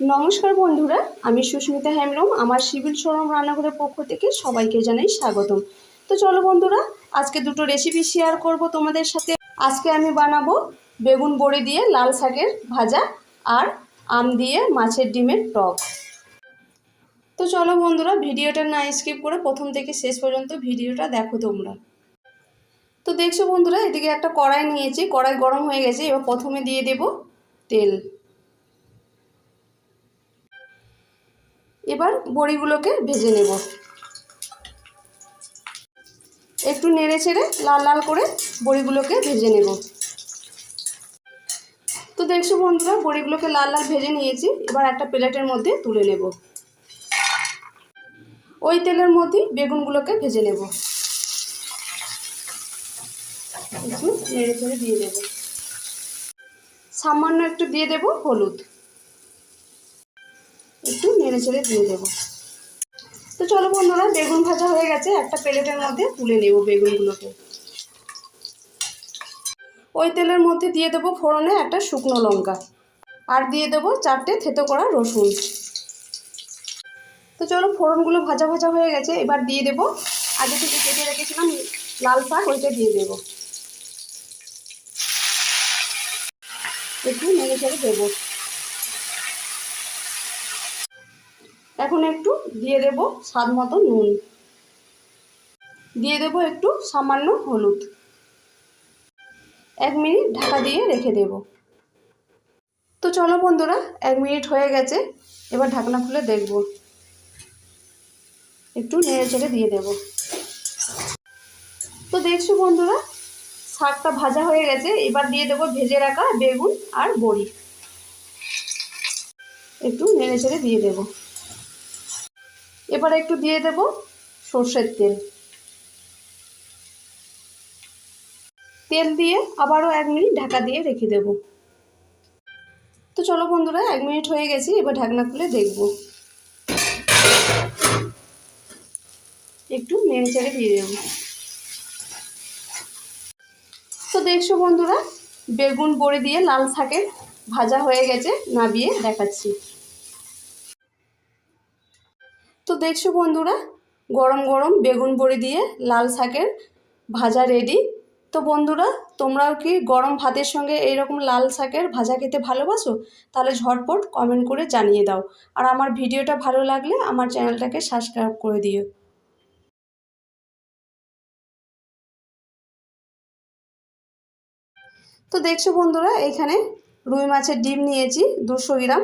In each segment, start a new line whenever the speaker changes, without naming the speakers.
নমস্কার বন্ধুরা, আমি সুস্মিতা হেমরম আমার সিভিল সরম রান্নাঘরের পক্ষ থেকে সবাইকে জানাই স্বাগতম। তো চলো বন্ধুরা, আজকে দুটো রেসিপি শেয়ার করব তোমাদের সাথে। আজকে আমি বানাবো বেগুন বড়ি দিয়ে লাল শাকের ভাজা আর আম দিয়ে মাছের ডিমের টক। তো চলো বন্ধুরা, ভিডিওটা না স্কিপ করে প্রথম থেকে শেষ পর্যন্ত ভিডিওটা দেখো তোমরা। তো দেখছ বন্ধুরা, এদিকে একটা কড়াই নিয়েছি, কড়াই গরম হয়ে গেছে, এবার প্রথমে দিয়ে দেব তেল। এবার বড়িগুলোকে ভেজে নেব। একটু নেড়ে ছেড়ে লাল লাল করে বড়িগুলোকে ভেজে নেব। তো দেখছ বন্ধুরা, বড়িগুলোকে লাল লাল ভেজে নিয়েছি। এবার একটা প্লেটের মধ্যে তুলে নেব। ওই তেলের মধ্যেই বেগুনগুলোকে ভেজে নেব। একটু নেড়ে ছেড়ে দিয়ে দেব। সামান্য একটু দিয়ে দেব হলুদ। নেড়ে ছেড়ে দিয়ে দেবো। তো চলো বন্ধুরা, বেগুন ভাজা হয়ে গেছে। একটা প্লেটের মধ্যে তুলে নেব বেগুনগুলোকে। ওই তেলের মধ্যে দিয়ে দেবো ফোড়নে একটা শুকনো লঙ্কা। আর দিয়ে দেবো চারটে থেতো করা রসুন। তো চলো, ফোড়নগুলো ভাজা ভাজা হয়ে গেছে। এবার দিয়ে দেবো, আগে থেকে কেটে রেখেছিলাম লাল শাক, ওইটা দিয়ে দেবো। একটু নেড়ে ছেড়ে দেবো। এখন একটু দিয়ে দেব স্বাদ মতো নুন। দিয়ে দেব একটু সামান্য হলুদ। এক মিনিট ঢাকা দিয়ে রেখে দেব। তো চলো বন্ধুরা, এক মিনিট হয়ে গেছে, এবার ঢাকনা খুলে দেখব। একটু নেড়ে চেড়ে দিয়ে দেব। তো দেখছ বন্ধুরা, শাকটা ভাজা হয়ে গেছে, এবার দিয়ে দেবো ভেজে রাখা বেগুন আর বড়ি। একটু নেড়ে চেড়ে দিয়ে দেবো। এবার একটু দিয়ে দেব সর্ষের তেল। তেল দিয়ে আবারও এক মিনিট ঢাকা দিয়ে রেখে দেব। তো চলো বন্ধুরা, এক মিনিট হয়ে গেছে, এবার ঢাকনা খুলে দেখব। একটু নেড়ে চেড়ে দিয়ে দেব। তো দেখছ বন্ধুরা, বেগুন বড়ি দিয়ে লাল শাকের ভাজা হয়ে গেছে, নাবিয়ে দেখাচ্ছি। তো দেখছ বন্ধুরা, গরম গরম বেগুন বড়ি দিয়ে লাল শাকের ভাজা রেডি তো বন্ধুরা, তোমরাও কি গরম ভাতের সঙ্গে এইরকম লাল শাকের ভাজা খেতে ভালোবাসো? তাহলে ঝটপট কমেন্ট করে জানিয়ে দাও। আর আমার ভিডিওটা ভালো লাগলে আমার চ্যানেলটাকে সাবস্ক্রাইব করে দিও। তো দেখছ বন্ধুরা, এখানে রুই মাছের ডিম নিয়েছি দুশো গ্রাম।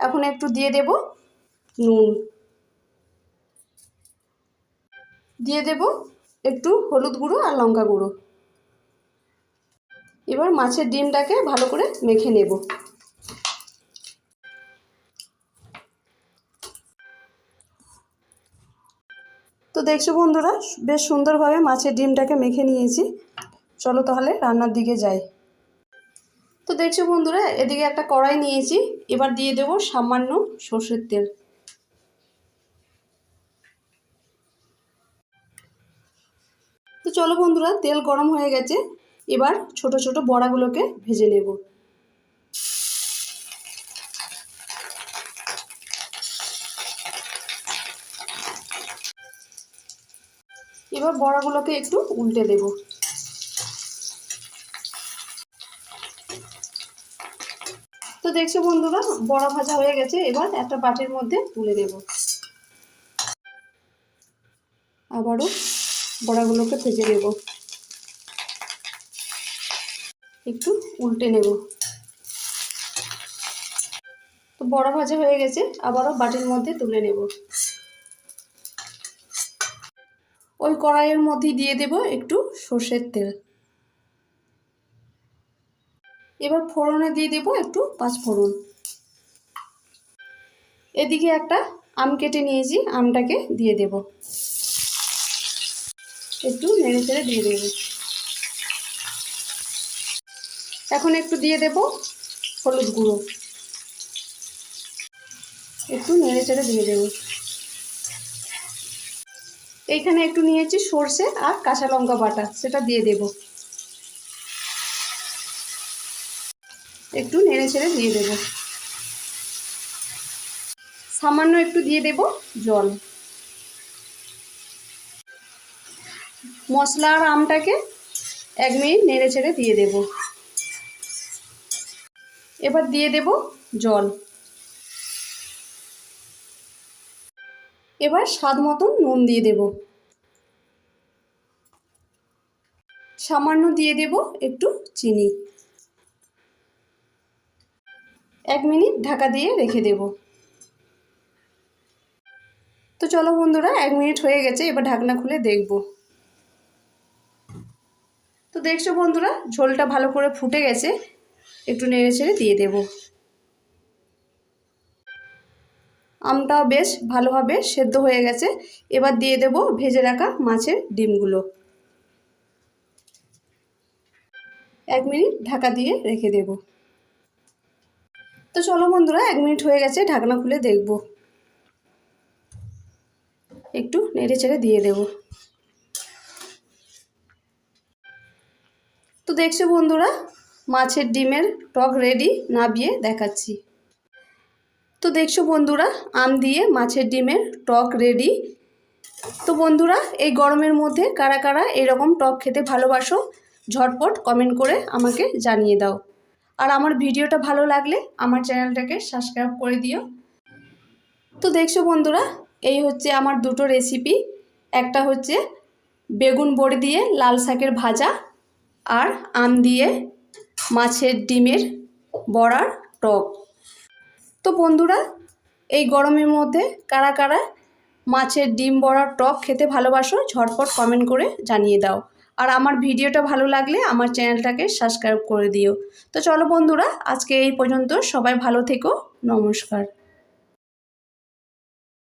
এখন একটু দিয়ে দেব নুন। দিয়ে দেব একটু হলুদ গুঁড়ো আর লঙ্কা গুঁড়ো। এবার মাছের ডিমটাকে ভালো করে মেখে নেব। তো দেখছ বন্ধুরা, বেশ সুন্দরভাবে মাছের ডিমটাকে মেখে নিয়েছি। চলো তাহলে রান্নার দিকে যাই। তো দেখছ বন্ধুরা, এদিকে একটা কড়াই নিয়েছি, এবার দিয়ে দেব সামান্য সর্ষের তেল। তো চলো বন্ধুরা, তেল গরম হয়ে গেছে। এবার ছোট ছোট বড়াগুলোকে ভেজে নেব। এবার বড়াগুলোকে একটু উল্টে দেব। তো দেখছ বন্ধুরা, বড়া ভাজা হয়ে গেছে। এবার একটা বাটির মধ্যে তুলে নেব। আবারও বড়াগুলোকে ভেজে নেব। একটু উল্টে নেব। তো বড়া ভাজা হয়ে গেছে, আবারও বাটির মধ্যে তুলে নেব। ওই কড়াইয়ের মধ্যে দিয়ে দেব একটু সর্ষের তেল। এবার ফোড়নে দিয়ে দেব একটু পাঁচ ফোড়ন। এদিকে একটা আম কেটে নিয়েছি, আমটাকে দিয়ে দেব। একটু নেড়ে চেড়ে দিয়ে দেব এখন একটু দিয়ে দেব হলুদ গুঁড়ো। একটু নেড়ে চেড়ে দিয়ে দেব। এইখানে একটু নিয়েছি সর্ষে আর কাঁচা লঙ্কা বাটা, সেটা দিয়ে দেব। একটু নেড়ে ছেড়ে দিয়ে দেব। সামান্য একটু দিয়ে দেব জল। মশলা আর আমটাকে এক মিনিট নেড়ে ছেড়ে দিয়ে দেব। এবার দিয়ে দেব জল। এবার স্বাদ মতন নুন দিয়ে দেব। সামান্য দিয়ে দেব একটু চিনি। এক মিনিট ঢাকা দিয়ে রেখে দেব। তো চলো বন্ধুরা, এক মিনিট হয়ে গেছে, এবার ঢাকনা খুলে দেখব। তো দেখছ বন্ধুরা, ঝোলটা ভালো করে ফুটে গেছে। একটু নেড়ে ছেড়ে দিয়ে দেব। আমটাও বেশ ভালোভাবে সেদ্ধ হয়ে গেছে। এবার দিয়ে দেব ভেজে রাখা মাছের ডিমগুলো। এক মিনিট ঢাকা দিয়ে রেখে দেব। তো চলো বন্ধুরা, এক মিনিট হয়ে গেছে, ঢাকনা খুলে দেখব। একটু নেড়ে ছেড়ে দিয়ে দেব। দেখছ বন্ধুরা? মাছের ডিমের টক রেডি, নাবিয়ে দেখাচ্ছি। তো দেখছ বন্ধুরা, আম দিয়ে মাছের ডিমের টক রেডি। তো বন্ধুরা, এই গরমের মধ্যে কারা কারা এরকম টক খেতে ভালোবাসো, ঝটপট কমেন্ট করে আমাকে জানিয়ে দাও। আর আমার ভিডিওটা ভালো লাগলে আমার চ্যানেলটাকে সাবস্ক্রাইব করে দিও। তো দেখছ বন্ধুরা, এই হচ্ছে আমার দুটো রেসিপি একটা হচ্ছে বেগুন বড়ি দিয়ে লাল শাকের ভাজা আর আম দিয়ে মাছের ডিমের বড়ার টক। তো বন্ধুরা, এই গরমের মধ্যে কারা কারা মাছের ডিম, বড়ার, টক খেতে ভালোবাসো, ঝটপট কমেন্ট করে জানিয়ে দাও। আর আমার ভিডিওটা ভালো লাগলে আমার চ্যানেলটাকে সাবস্ক্রাইব করে দিও। তো চলো বন্ধুরা, আজকে এই পর্যন্ত সবাই ভালো থেকো, নমস্কার।